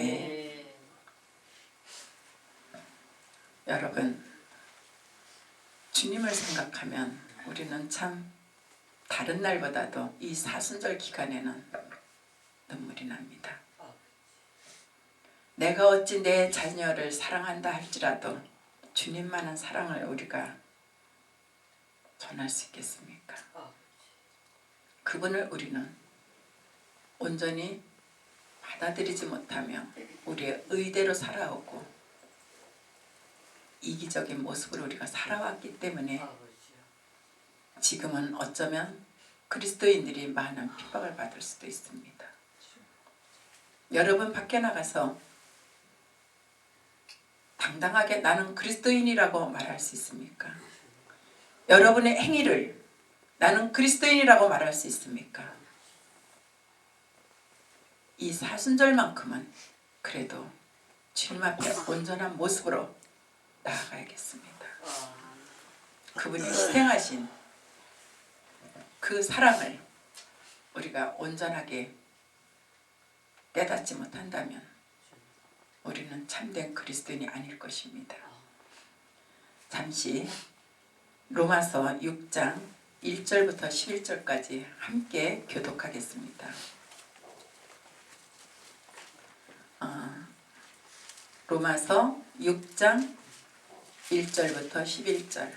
아멘. 여러분, 주님을 생각하면 우리는 참 다른 날보다도 이 사순절 기간에는 눈물이 납니다. 내가 어찌 내 자녀를 사랑한다 할지라도 주님만한 사랑을 우리가 전할 수 있겠습니까? 그분을 우리는 온전히 받아들이지 못하며 우리의 의대로 살아오고 이기적인 모습으로 우리가 살아왔기 때문에 지금은 어쩌면 그리스도인들이 많은 핍박을 받을 수도 있습니다. 여러분 밖에 나가서 당당하게 나는 그리스도인이라고 말할 수 있습니까? 여러분의 행위를 나는 그리스도인이라고 말할 수 있습니까? 이 사순절만큼은 그래도 주님 앞에 온전한 모습으로 나아가야겠습니다. 그분이 희생하신 그 사랑을 우리가 온전하게 깨닫지 못한다면 우리는 참된 그리스도인이 아닐 것입니다. 잠시 로마서 6장 1절부터 11절까지 함께 교독하겠습니다. 어, 로마서 6장 1절부터 11절.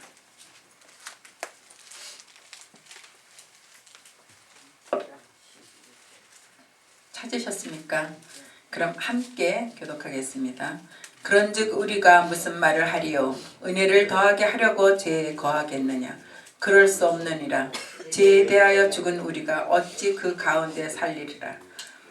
찾으셨습니까? 그럼 함께 교독하겠습니다. 그런즉 우리가 무슨 말을 하리요? 은혜를 더하게 하려고 죄에 거하겠느냐? 그럴 수 없느니라. 죄에 대하여 죽은 우리가 어찌 그 가운데 살리리라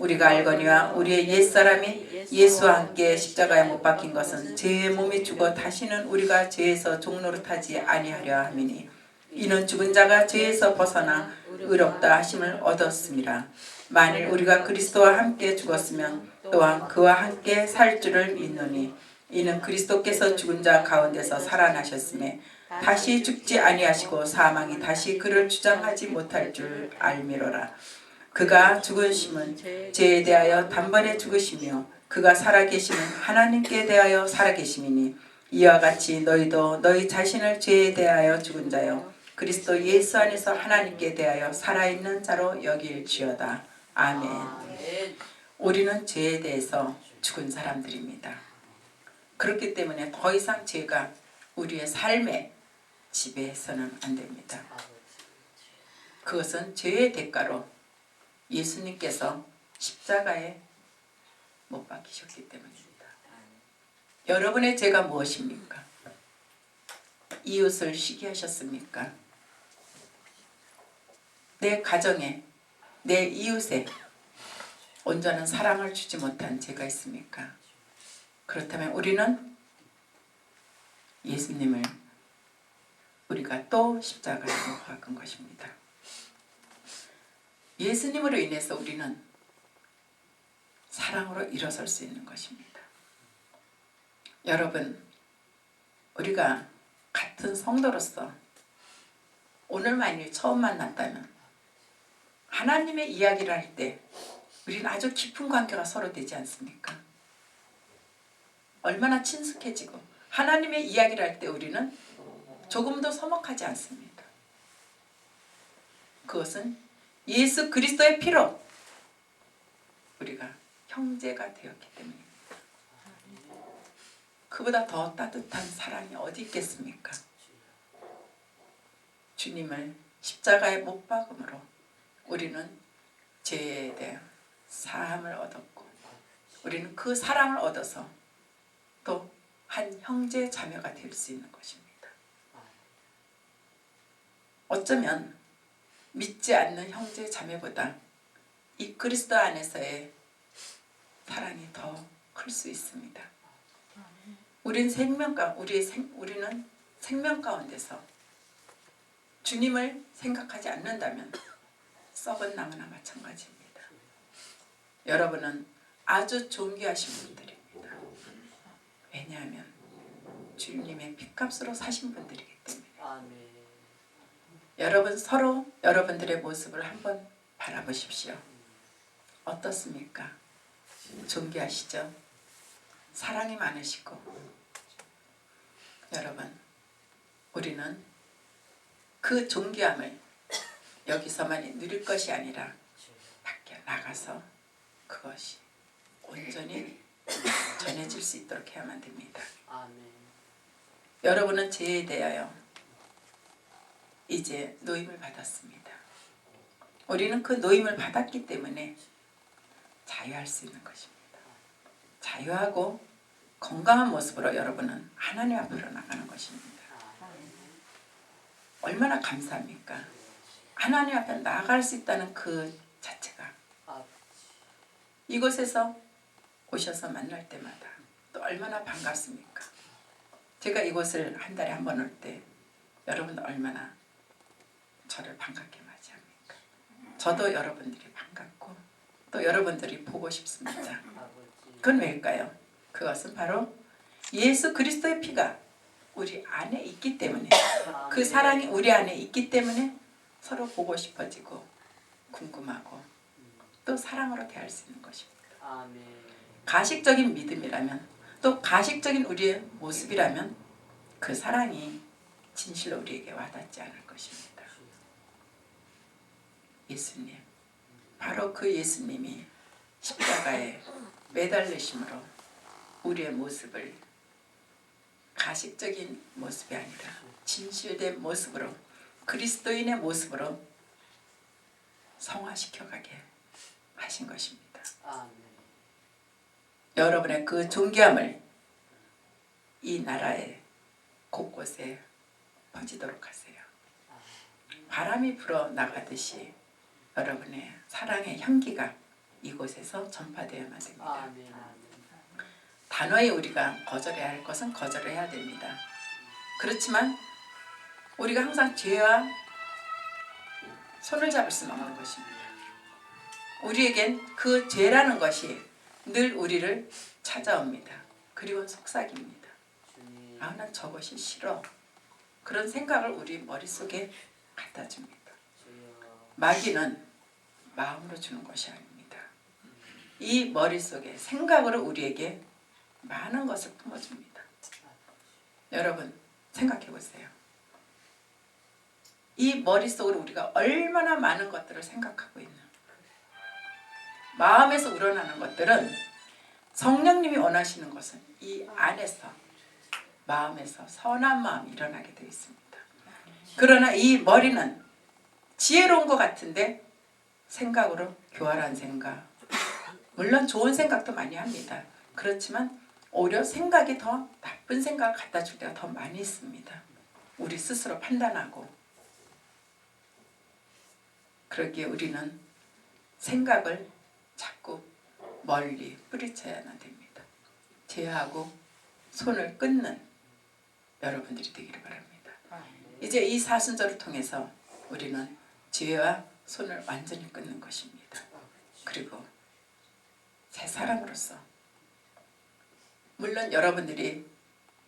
우리가 알거니와 우리의 옛사람이 예수와 함께 십자가에 못 박힌 것은 죄의 몸이 죽어 다시는 우리가 죄에서 종노릇하지 아니하려 함이니 이는 죽은 자가 죄에서 벗어나 의롭다 하심을 얻었습니다. 만일 우리가 그리스도와 함께 죽었으면 또한 그와 함께 살 줄을 믿노니 이는 그리스도께서 죽은 자 가운데서 살아나셨음에 다시 죽지 아니하시고 사망이 다시 그를 주장하지 못할 줄 알미로라. 그가 죽으심은 죄에 대하여 단번에 죽으시며 그가 살아계심은 하나님께 대하여 살아계심이니 이와 같이 너희도 너희 자신을 죄에 대하여 죽은 자요 그리스도 예수 안에서 하나님께 대하여 살아있는 자로 여길지어다. 아멘. 우리는 죄에 대해서 죽은 사람들입니다. 그렇기 때문에 더 이상 죄가 우리의 삶에 지배해서는 안 됩니다. 그것은 죄의 대가로 예수님께서 십자가에 못 박히셨기 때문입니다. 여러분의 죄가 무엇입니까? 이웃을 시기하셨습니까? 내 가정에, 내 이웃에 온전한 사랑을 주지 못한 죄가 있습니까? 그렇다면 우리는 예수님을 우리가 또 십자가에 못 박은 것입니다. 예수님으로 인해서 우리는 사랑으로 일어설 수 있는 것입니다. 여러분, 우리가 같은 성도로서 오늘 만일 처음 만났다면 하나님의 이야기를 할 때 우리는 아주 깊은 관계가 서로 되지 않습니까? 얼마나 친숙해지고 하나님의 이야기를 할 때 우리는 조금도 서먹하지 않습니다. 그것은 예수 그리스도의 피로 우리가 형제가 되었기 때문입니다. 그보다 더 따뜻한 사랑이 어디 있겠습니까? 주님을 십자가에 못 박음으로 우리는 죄에 대한 사함을 얻었고 우리는 그 사랑을 얻어서 또 한 형제 자매가 될 수 있는 것입니다. 어쩌면 믿지 않는 형제 자매보다 이 그리스도 안에서의 사랑이 더 클 수 있습니다. 우린 생명 가 우리의 생 우리는 생명 가운데서 주님을 생각하지 않는다면 썩은 나무나 마찬가지입니다. 여러분은 아주 존귀하신 분들입니다. 왜냐하면 주님의 핏값으로 사신 분들이기 때문에. 여러분 서로 여러분들의 모습을 한번 바라보십시오. 어떻습니까? 존귀하시죠? 사랑이 많으시고 여러분 우리는 그 존귀함을 여기서만 누릴 것이 아니라 밖에 나가서 그것이 온전히 전해질 수 있도록 해야만 됩니다. 아멘. 여러분은 죄에 대하여 이제 노임을 받았습니다. 우리는 그 노임을 받았기 때문에 자유할 수 있는 것입니다. 자유하고 건강한 모습으로 여러분은 하나님 앞으로 나가는 것입니다. 얼마나 감사합니까? 하나님 앞에 나아갈 수 있다는 그 자체가 아, 이곳에서 오셔서 만날 때마다 또 얼마나 반갑습니까? 제가 이곳을 한 달에 한 번 올 때 여러분 얼마나 저를 반갑게 맞이합니까? 저도 여러분들이 반갑고 또 여러분들이 보고 싶습니다. 그건 왜일까요? 그것은 바로 예수 그리스도의 피가 우리 안에 있기 때문에 그 사랑이 우리 안에 있기 때문에 서로 보고 싶어지고 궁금하고 또 사랑으로 대할 수 있는 것입니다. 가식적인 믿음이라면 또 가식적인 우리의 모습이라면 그 사랑이 진실로 우리에게 와닿지 않을 것입니다. 예수님, 바로 그 예수님이 십자가에 매달리심으로 우리의 모습을 가식적인 모습이 아니라 진실된 모습으로 그리스도인의 모습으로 성화시켜 가게 하신 것입니다. 여러분의 그 존귀함을 이 나라의 곳곳에 퍼지도록 하세요. 바람이 불어 나가듯이 여러분의 사랑의 향기가 이곳에서 전파되어야만 됩니다. 아멘. 아멘. 단호히 우리가 거절해야 할 것은 거절해야 됩니다. 그렇지만 우리가 항상 죄와 손을 잡을 수는 없는 것입니다. 우리에겐 그 죄라는 것이 늘 우리를 찾아옵니다. 그리고 속삭입니다. 아, 난 저것이 싫어. 그런 생각을 우리 머릿속에 갖다 줍니다. 마귀는 마음으로 주는 것이 아닙니다. 이 머릿속에 생각으로 우리에게 많은 것을 품어줍니다. 여러분 생각해 보세요. 이 머릿속으로 우리가 얼마나 많은 것들을 생각하고 있나. 마음에서 우러나는 것들은 성령님이 원하시는 것은 이 안에서 마음에서 선한 마음이 일어나게 되어 있습니다. 그러나 이 머리는 지혜로운 것 같은데 생각으로 교활한 생각. 물론 좋은 생각도 많이 합니다. 그렇지만 오히려 생각이 더 나쁜 생각을 갖다 줄 때가 더 많이 있습니다. 우리 스스로 판단하고. 그러기에 우리는 생각을 자꾸 멀리 뿌리쳐야만 됩니다. 제하고 손을 끊는 여러분들이 되기를 바랍니다. 이제 이 사순절을 통해서 우리는 죄와 손을 완전히 끊는 것입니다. 그리고 새 사람으로서 물론 여러분들이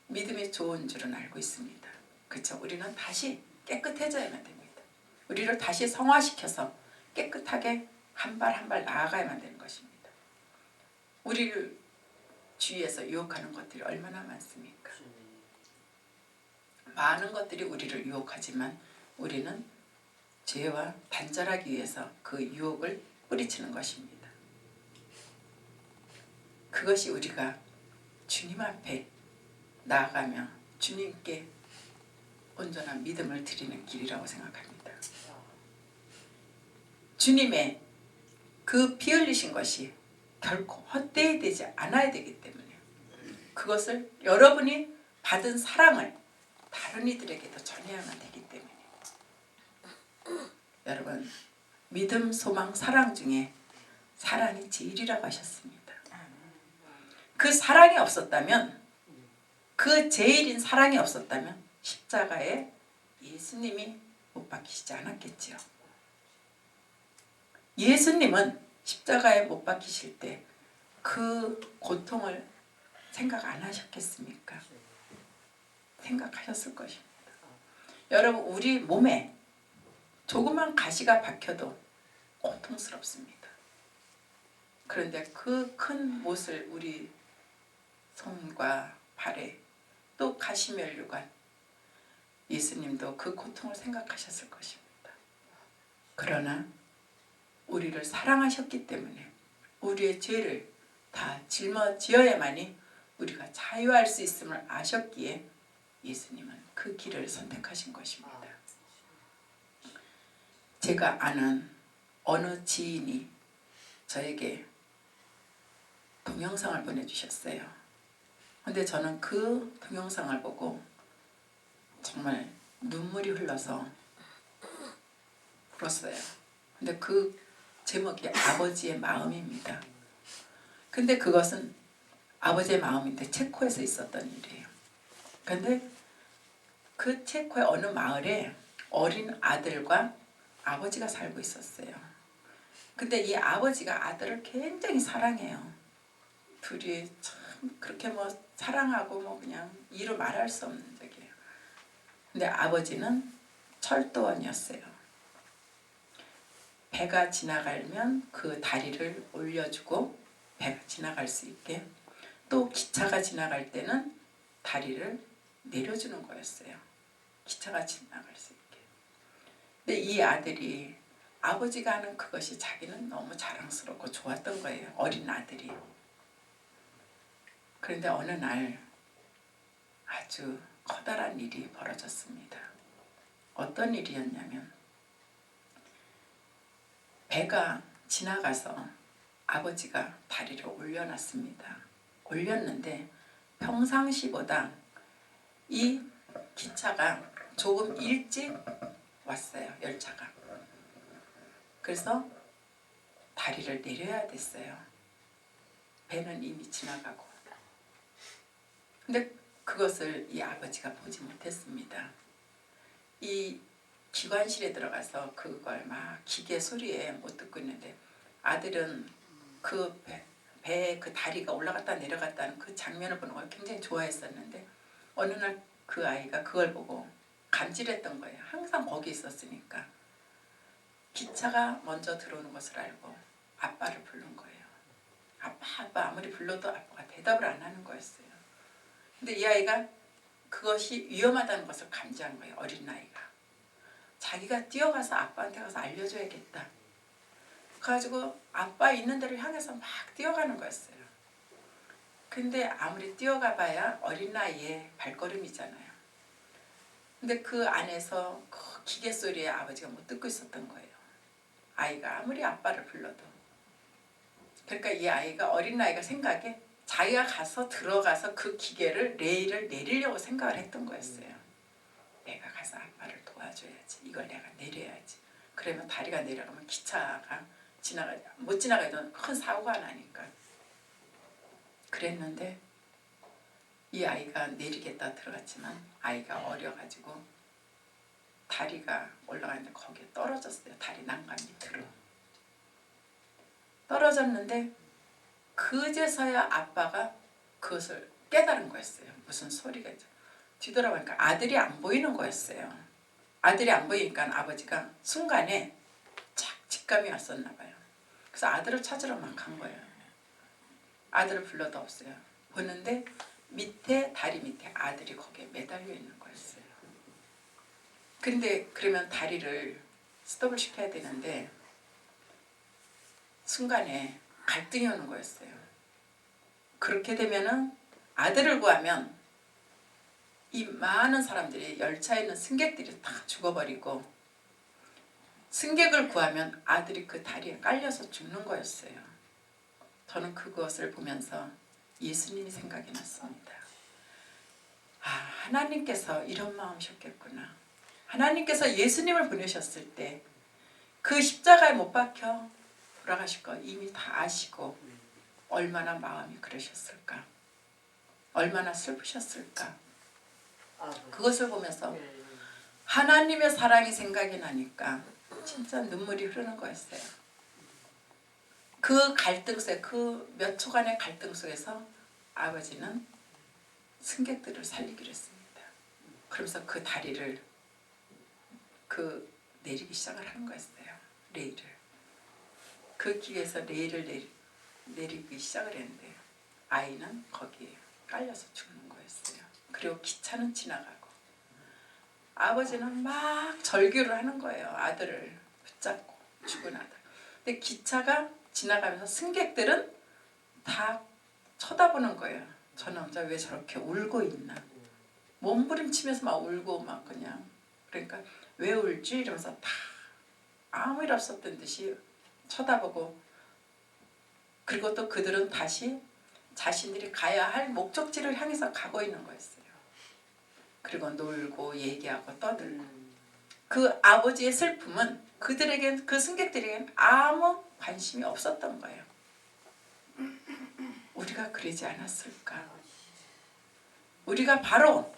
믿음이 좋은 줄은 알고 있습니다. 그렇죠? 우리는 다시 깨끗해져야만 됩니다. 우리를 다시 성화시켜서 깨끗하게 한 발 한 발 나아가야만 되는 것입니다. 우리를 주위에서 유혹하는 것들이 얼마나 많습니까? 주님. 많은 것들이 우리를 유혹하지만 우리는 죄와 단절하기 위해서 그 유혹을 뿌리치는 것입니다. 그것이 우리가 주님 앞에 나아가며 주님께 온전한 믿음을 드리는 길이라고 생각합니다. 주님의 그 피 흘리신 것이 결코 헛되이 되지 않아야 되기 때문에 그것을 여러분이 받은 사랑을 다른 이들에게도 전해야만 되기 때문에 여러분 믿음, 소망, 사랑 중에 사랑이 제일이라고 하셨습니다. 그 사랑이 없었다면 그 제일인 사랑이 없었다면 십자가에 예수님이 못 박히시지 않았겠지요. 예수님은 십자가에 못 박히실 때 그 고통을 생각 안 하셨겠습니까? 생각하셨을 것입니다. 여러분 우리 몸에 조그만 가시가 박혀도 고통스럽습니다. 그런데 그 큰 못을 우리 손과 발에 또 가시면류관 예수님도 그 고통을 생각하셨을 것입니다. 그러나 우리를 사랑하셨기 때문에 우리의 죄를 다 짊어지어야만이 우리가 자유할 수 있음을 아셨기에 예수님은 그 길을 선택하신 것입니다. 제가 아는 어느 지인이 저에게 동영상을 보내주셨어요. 근데 저는 그 동영상을 보고 정말 눈물이 흘러서 울었어요. 근데 그 제목이 아버지의 마음입니다. 근데 그것은 아버지의 마음인데 체코에서 있었던 일이에요. 근데 그 체코의 어느 마을에 어린 아들과 아버지가 살고 있었어요. 근데 이 아버지가 아들을 굉장히 사랑해요. 둘이 참 그렇게 뭐 사랑하고 뭐 그냥 이루 말할 수 없는 적이에요. 근데 아버지는 철도원이었어요. 배가 지나가면 그 다리를 올려주고 배가 지나갈 수 있게 또 기차가 지나갈 때는 다리를 내려주는 거였어요. 기차가 지나갈 수 있게. 근데 이 아들이 아버지가 하는 그것이 자기는 너무 자랑스럽고 좋았던 거예요. 어린 아들이. 그런데 어느 날 아주 커다란 일이 벌어졌습니다. 어떤 일이었냐면 배가 지나가서 아버지가 다리를 올려놨습니다. 올렸는데 평상시보다 이 기차가 조금 일찍 왔어요. 열차가. 그래서 다리를 내려야 됐어요. 배는 이미 지나가고. 근데 그것을 이 아버지가 보지 못했습니다. 이 기관실에 들어가서 그걸 막 기계 소리에 못 듣고 있는데 아들은 그 배에 그 다리가 올라갔다 내려갔다는 그 장면을 보는 걸 굉장히 좋아했었는데 어느 날 그 아이가 그걸 보고 간질했던 거예요. 항상 거기 있었으니까 기차가 먼저 들어오는 것을 알고 아빠를 부른 거예요. 아빠 아빠 아무리 불러도 아빠가 대답을 안 하는 거였어요. 근데 이 아이가 그것이 위험하다는 것을 감지한 거예요. 어린 아이가. 자기가 뛰어가서 아빠한테 가서 알려줘야겠다. 그래가지고 아빠 있는 데를 향해서 막 뛰어가는 거였어요. 근데 아무리 뛰어가 봐야 어린 나이에 발걸음이잖아요. 근데 그 안에서 그 기계 소리에 아버지가 못 듣고 있었던 거예요. 아이가 아무리 아빠를 불러도. 그러니까 이 아이가 어린 아이가 생각에 자기가 가서 들어가서 그 기계를 레일을 내리려고 생각을 했던 거였어요. 내가 가서 아빠를 도와줘야지. 이걸 내가 내려야지. 그러면 다리가 내려가면 기차가 지나가 못 지나가도 큰 사고가 나니까. 그랬는데 이 아이가 내리겠다 들어갔지만 아이가 어려가지고 다리가 올라가는데 거기에 떨어졌어요. 다리 난간 밑으로. 떨어졌는데 그제서야 아빠가 그것을 깨달은 거였어요. 무슨 소리가 있죠. 뒤돌아보니까 아들이 안 보이는 거였어요. 아들이 안 보이니까 아버지가 순간에 착 직감이 왔었나 봐요. 그래서 아들을 찾으러 막 간 거예요. 아들을 불러도 없어요. 보는데 밑에 다리 밑에 아들이 거기에 매달려 있는 거였어요. 근데 그러면 다리를 스톱을 시켜야 되는데 순간에 갈등이 오는 거였어요. 그렇게 되면은 아들을 구하면 이 많은 사람들이 열차에 있는 승객들이 다 죽어버리고 승객을 구하면 아들이 그 다리에 깔려서 죽는 거였어요. 저는 그것을 보면서 예수님이 생각이 났습니다. 아, 하나님께서 이런 마음이셨겠구나. 하나님께서 예수님을 보내셨을 때 그 십자가에 못 박혀 돌아가실 거 이미 다 아시고 얼마나 마음이 그러셨을까. 얼마나 슬프셨을까. 그것을 보면서 네. 하나님의 사랑이 생각이 나니까 진짜 눈물이 흐르는 거였어요. 그 갈등 속에 그 몇 초간의 갈등 속에서 아버지는 승객들을 살리기로 했습니다. 그러면서 그 다리를 그 내리기 시작을 하는 거였어요. 레일을. 그 길에서 레일을 내리, 내리기 시작을 했는데 아이는 거기에 깔려서 죽는 거였어요. 그리고 기차는 지나가고 아버지는 막 절규를 하는 거예요. 아들을 붙잡고 죽은 아들. 근데 기차가 지나가면서 승객들은 다 쳐다보는 거예요. 저 남자 왜 저렇게 울고 있나. 몸부림치면서 막 울고 막 그냥 그러니까 왜 울지 이러면서 다 아무 일 없었던 듯이 쳐다보고 그리고 또 그들은 다시 자신들이 가야 할 목적지를 향해서 가고 있는 거였어요. 그리고 놀고 얘기하고 떠들고 음. 그 아버지의 슬픔은 그들에겐 그 승객들에겐 아무 관심이 없었던 거예요. 우리가 그러지 않았을까? 우리가 바로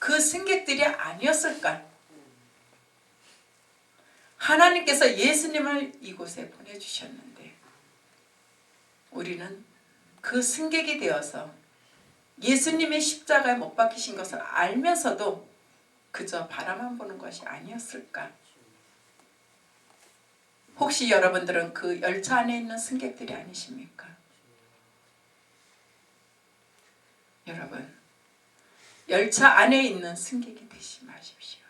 그 승객들이 아니었을까? 하나님께서 예수님을 이곳에 보내주셨는데 우리는 그 승객이 되어서 예수님의 십자가에 못 박히신 것을 알면서도 그저 바라만 보는 것이 아니었을까? 혹시 여러분들은 그 열차 안에 있는 승객들이 아니십니까? 여러분, 열차 안에 있는 승객이 되지 마십시오.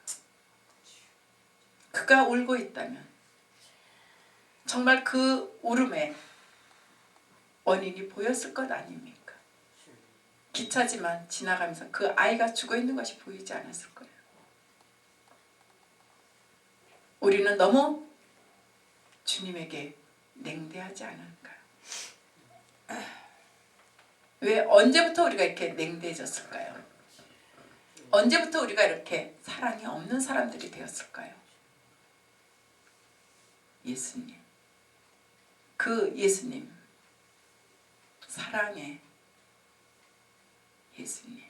그가 울고 있다면 정말 그 울음에 원인이 보였을 것 아닙니까? 기차지만 지나가면서 그 아이가 죽어 있는 것이 보이지 않았을 거예요. 우리는 너무 주님에게 냉대하지 않은가? 왜 언제부터 우리가 이렇게 냉대해졌을까요? 언제부터 우리가 이렇게 사랑이 없는 사람들이 되었을까요? 예수님. 그 예수님. 사랑의 예수님.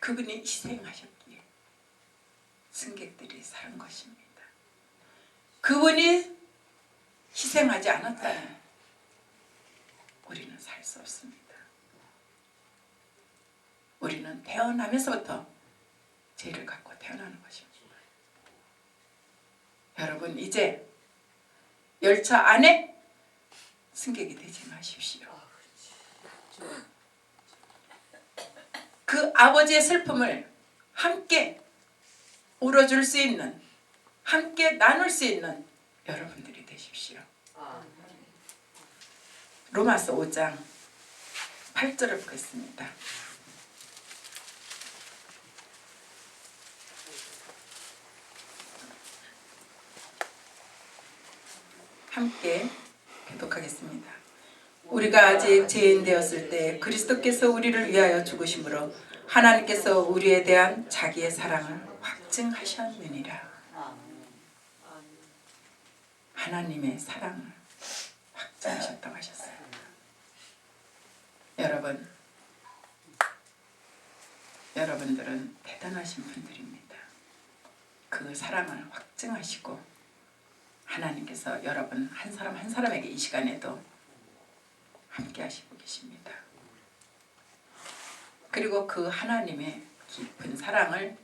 그분이 희생하셨기에 승객들이 산 것입니다. 그분이 희생하지 않았다면 우리는 살 수 없습니다. 우리는 태어나면서부터 죄를 갖고 태어나는 것입니다. 여러분 이제 열차 안에 승객이 되지 마십시오. 그 아버지의 슬픔을 함께 울어줄 수 있는 함께 나눌 수 있는 여러분들이 되십시오. 아, 로마서 5장 8절을 보겠습니다. 함께 교독하겠습니다. 우리가 아직 죄인 되었을 때 그리스도께서 우리를 위하여 죽으심으로 하나님께서 우리에 대한 자기의 사랑을 확증하셨느니라. 하나님의 사랑을 확증하셨다고 하셨어요. 여러분, 여러분들은 대단하신 분들입니다. 그 사랑을 확증하시고 하나님께서 여러분 한 사람 한 사람에게 이 시간에도 함께 하시고 계십니다. 그리고 그 하나님의 깊은 사랑을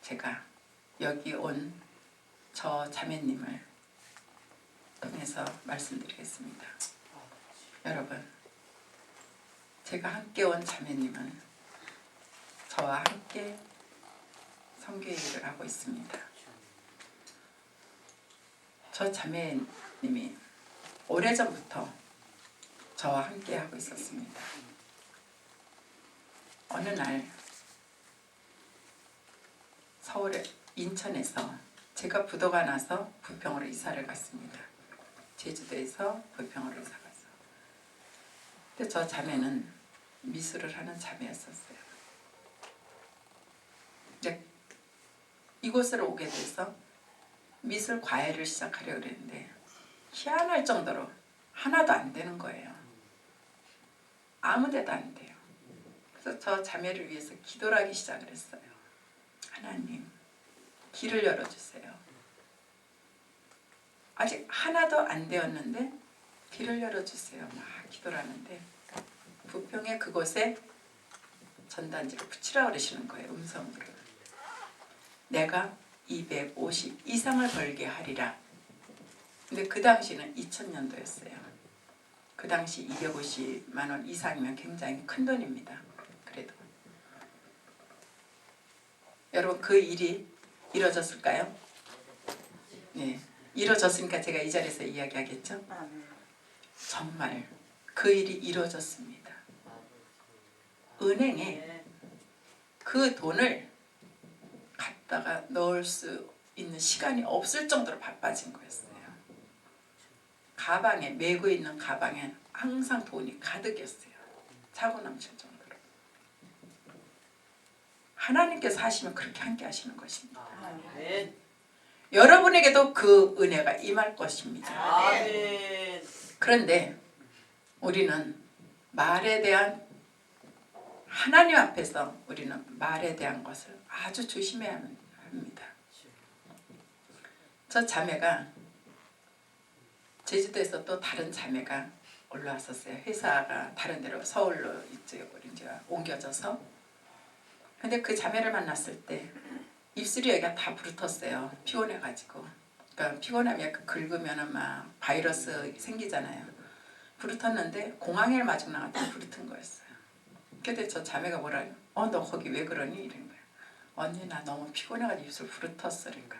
제가 여기 온 저 자매님을 통해서 말씀드리겠습니다. 여러분, 제가 함께 온 자매님은 저와 함께 성교의 일을 하고 있습니다. 저 자매님이 오래전부터 저와 함께 하고 있었습니다. 어느 날 서울에 인천에서 제가 부도가 나서 부평으로 이사를 갔습니다. 제주도에서 부평으로 이사 갔어. 근데 저 자매는 미술을 하는 자매였었어요. 이제 이곳으로 오게 돼서 미술 과외를 시작하려고 그랬는데 희한할 정도로 하나도 안 되는 거예요. 아무 데도 안 돼요. 그래서 저 자매를 위해서 기도를 하기 시작을 했어요. 하나님, 길을 열어주세요. 아직 하나도 안 되었는데 길을 열어주세요. 막 기도를 하는데 부평의 그곳에 전단지를 붙이라 그러시는 거예요. 음성으로. 내가 250 이상을 벌게 하리라. 근데 그 당시는 2000년도였어요. 그 당시 250만 원 이상이면 굉장히 큰 돈입니다. 그래도 여러분 그 일이 이루어졌을까요? 네, 이루어졌으니까 제가 이 자리에서 이야기하겠죠. 아멘. 정말 그 일이 이루어졌습니다. 은행에 네. 그 돈을 갖다가 넣을 수 있는 시간이 없을 정도로 바빠진 거였어요. 가방에 메고 있는 가방엔 항상 돈이 가득이었어요. 차고 넘칠 정도로. 하나님께서 하시면 그렇게 함께 하시는 것입니다. 아멘. 여러분에게도 그 은혜가 임할 것입니다. 아멘. 그런데 우리는 말에 대한 하나님 앞에서 우리는 말에 대한 것을 아주 조심해야 합니다. 저 자매가 제주도에서 또 다른 자매가 올라왔었어요. 회사가 다른 데로 서울로 이제 옮겨져서. 근데 그 자매를 만났을 때 입술이 여기가 다 부르텄어요. 피곤해가지고. 그러니까 피곤하면 그 긁으면은 막 바이러스 생기잖아요. 부르텄는데 공항에 마중 나갔더니 부르튼 거였어요. 근데 저 자매가 뭐라요? 어너 거기 왜 그러니? 이런 거야. 언니 나 너무 피곤해가지고 입술 부르텄어. 그러니까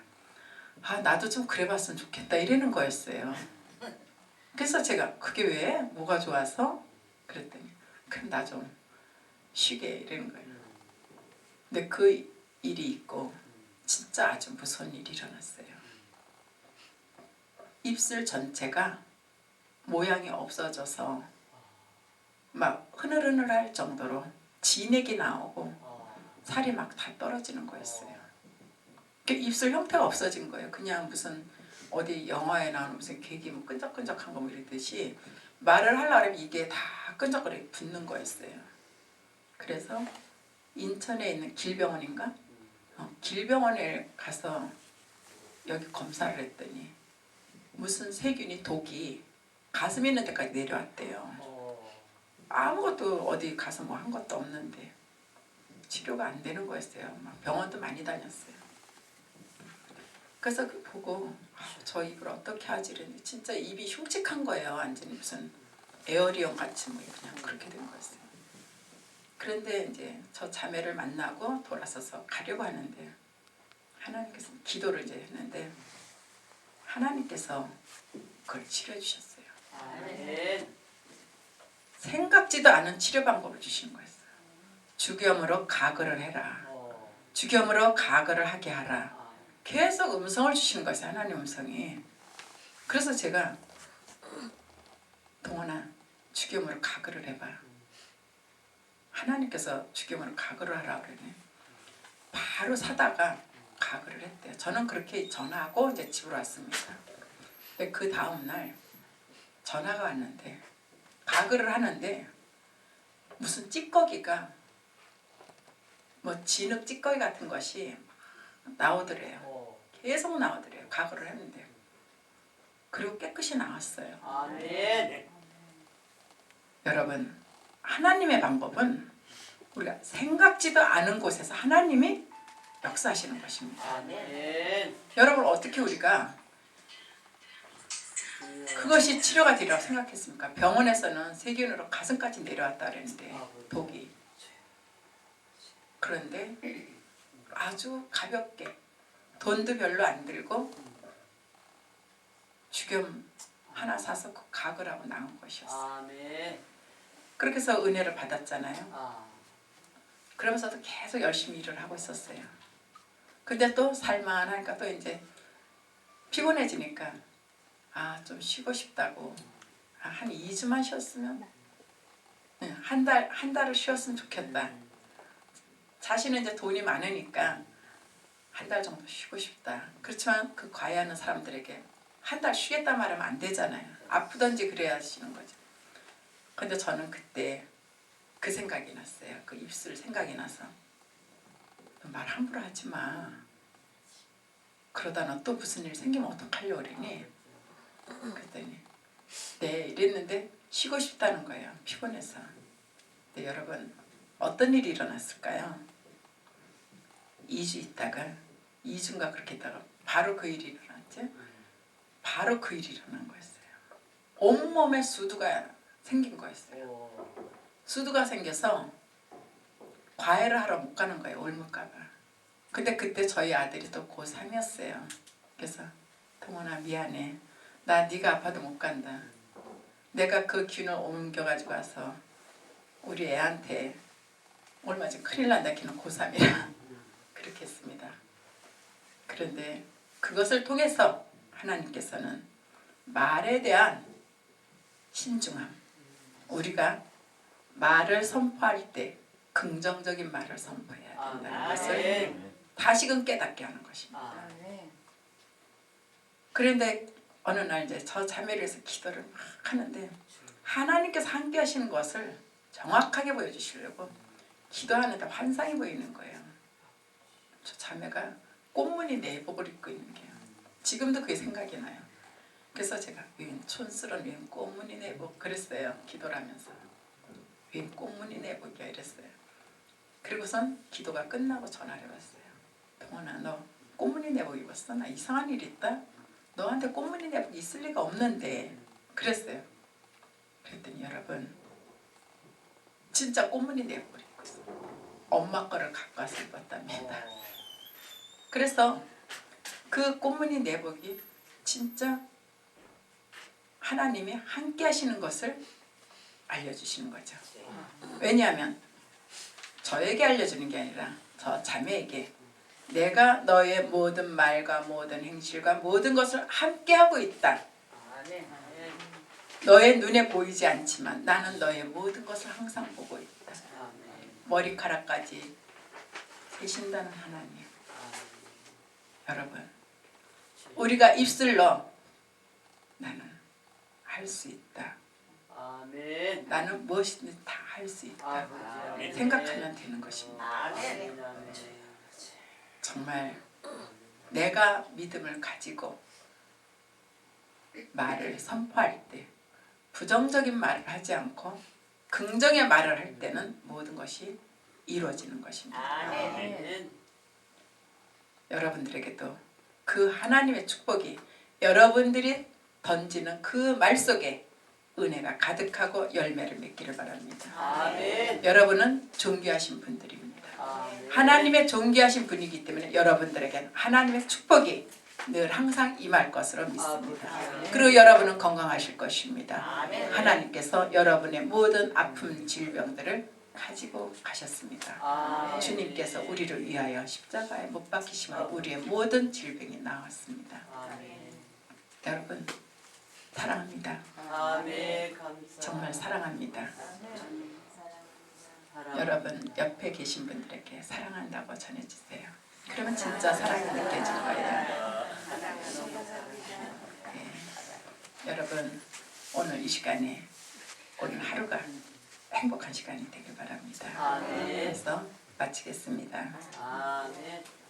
아 나도 좀 그래봤으면 좋겠다 이러는 거였어요. 그래서 제가 그게 왜? 뭐가 좋아서? 그랬더니 그럼 나 좀 쉬게 이러는 거예요. 근데 그 일이 있고 진짜 아주 무서운 일이 일어났어요. 입술 전체가 모양이 없어져서 막 흐느흐느할 정도로 진액이 나오고 살이 막 다 떨어지는 거였어요. 그 입술 형태가 없어진 거예요. 그냥 무슨 어디 영화에 나오는 무슨 개기 뭐 끈적끈적한 거 뭐 이러듯이 말을 하려면 이게 다 끈적거리게 붙는 거였어요. 그래서 인천에 있는 길병원인가? 어, 길병원에 가서 여기 검사를 했더니 무슨 세균이 독이 가슴 있는 데까지 내려왔대요. 아무것도 어디 가서 뭐 한 것도 없는데 치료가 안 되는 거였어요. 막 병원도 많이 다녔어요. 그래서 그 보고 아, 저 입을 어떻게 하지 이랬는데 진짜 입이 흉측한 거예요. 완전히 무슨 에어리언 같이 뭐 그냥 그렇게 된 거였어요. 그런데 이제 저 자매를 만나고 돌아서서 가려고 하는데 하나님께서 기도를 이제 했는데 하나님께서 그걸 치료해 주셨어요. 아멘. 생각지도 않은 치료 방법을 주신 거였어요. 주겸으로 가글을 해라. 주겸으로 가글을 하게 하라. 계속 음성을 주시는 거였어요. 하나님 음성이. 그래서 제가 동원아 주겸으로 가글을 해봐. 하나님께서 주겸으로 가글을 하라 그러네. 바로 사다가 가글을 했대요. 저는 그렇게 전화하고 이제 집으로 왔습니다. 근데 그 다음 날 전화가 왔는데 가글을 하는데 무슨 찌꺼기가 뭐 진흙 찌꺼기 같은 것이 나오더래요. 계속 나오더래요. 가글을 했는데 그리고 깨끗이 나왔어요. 아멘. 여러분 하나님의 방법은 우리가 생각지도 않은 곳에서 하나님이 역사하시는 것입니다. 아멘. 여러분 어떻게 우리가 그것이 치료가 되리라고 생각했습니까? 병원에서는 세균으로 가슴까지 내려왔다 그랬는데 독이 그런데 아주 가볍게 돈도 별로 안 들고 주겸 하나 사서 그 가글 하고 나온 것이었어요. 그렇게 해서 은혜를 받았잖아요. 아. 그러면서도 계속 열심히 일을 하고 있었어요. 근데 또 살만하니까 또 이제 피곤해지니까 아 좀 쉬고 싶다고 아, 한 2주만 쉬었으면 한 달 한 달을 쉬었으면 좋겠다. 자신은 이제 돈이 많으니까 한 달 정도 쉬고 싶다. 그렇지만 그 과외하는 사람들에게 한 달 쉬겠다 말하면 안 되잖아요. 아프던지 그래야 하시는 거죠. 근데 저는 그때 그 생각이 났어요. 그 입술 생각이 나서 너말 함부로 하지 마. 그러다 너 또 무슨 일 생기면 어떡하려고 그러니? 그랬더니 네 이랬는데 쉬고 싶다는 거예요. 피곤해서. 네, 여러분 어떤 일이 일어났을까요? 2주 있다가 2주인가 그렇게 있다가 바로 그 일이 일어났죠. 바로 그 일이 일어난 거였어요. 온몸에 수두가 생긴 거였어요. 오. 수두가 생겨서 과외를 하러 못 가는 거예요. 올물까봐. 근데 그때 저희 아들이 또 고3이었어요. 그래서 동원아 미안해. 나 네가 아파도 못 간다. 내가 그 균을 옮겨가지고 와서 우리 애한테 얼마 전 큰일 난다. 걔는 고3이라. 그렇게 했습니다. 그런데 그것을 통해서 하나님께서는 말에 대한 신중함. 우리가 말을 선포할 때 긍정적인 말을 선포해야 된다는 것을 아멘. 다시금 깨닫게 하는 것입니다. 아. 아멘. 그런데 어느 날 이제 저 자매를 위해서 기도를 막 하는데 하나님께서 함께 하시는 것을 정확하게 보여주시려고 기도하는데 환상이 보이는 거예요. 저 자매가 꽃무늬 내복을 입고 있는 게요. 지금도 그게 생각이 나요. 그래서 제가 웬 촌스러운 웬 꽃무늬 내복 그랬어요. 기도를 하면서 웬 꽃무늬 내복이야 이랬어요. 그리고선 기도가 끝나고 전화를 해봤어요. 동원아 너 꽃무늬 내복 입었어? 나 이상한 일 있다? 너한테 꽃무늬 내복 있을 리가 없는데 그랬어요. 그랬더니 여러분 진짜 꽃무늬 내복을 입고 있어요. 엄마 거를 갖고 와서 입었답니다. 오. 그래서 그 꽃무늬 내복이 진짜 하나님이 함께 하시는 것을 알려주시는 거죠. 왜냐하면 저에게 알려주는 게 아니라 저 자매에게 내가 너의 모든 말과 모든 행실과 모든 것을 함께 하고 있다. 너의 눈에 보이지 않지만 나는 너의 모든 것을 항상 보고 있다. 머리카락까지 세신다는 하나님. 여러분, 우리가 입술로 나는 할 수 있다. 아멘. 나는 무엇이든 다 할 수 있다. 아멘. 생각하면 되는 것입니다. 아멘. 아멘. 정말 내가 믿음을 가지고 말을 선포할 때 부정적인 말을 하지 않고 긍정의 말을 할 때는 모든 것이 이루어지는 것입니다. 아멘. 여러분들에게도 그 하나님의 축복이 여러분들이 던지는 그 말 속에 은혜가 가득하고 열매를 맺기를 바랍니다. 아멘. 여러분은 존귀하신 분들입니다. 아멘. 하나님의 존귀하신 분이기 때문에 여러분들에게는 하나님의 축복이 늘 항상 임할 것으로 믿습니다. 아멘. 그리고 여러분은 건강하실 것입니다. 아멘. 하나님께서 여러분의 모든 아픔 질병들을 가지고 가셨습니다. 아멘. 주님께서 우리를 위하여 십자가에 못 박히심으로 우리의 모든 질병이 나왔습니다. 아멘. 여러분 사랑합니다. 아멘. 정말 사랑합니다. 사랑. 여러분 옆에 계신 분들에게 사랑한다고 전해주세요. 그러면 진짜 사랑이 느껴질 거예요. 네. 여러분 오늘 이 시간에 오늘 하루가 행복한 시간이 되길 바랍니다. 아멘. 그래서 마치겠습니다. 아멘.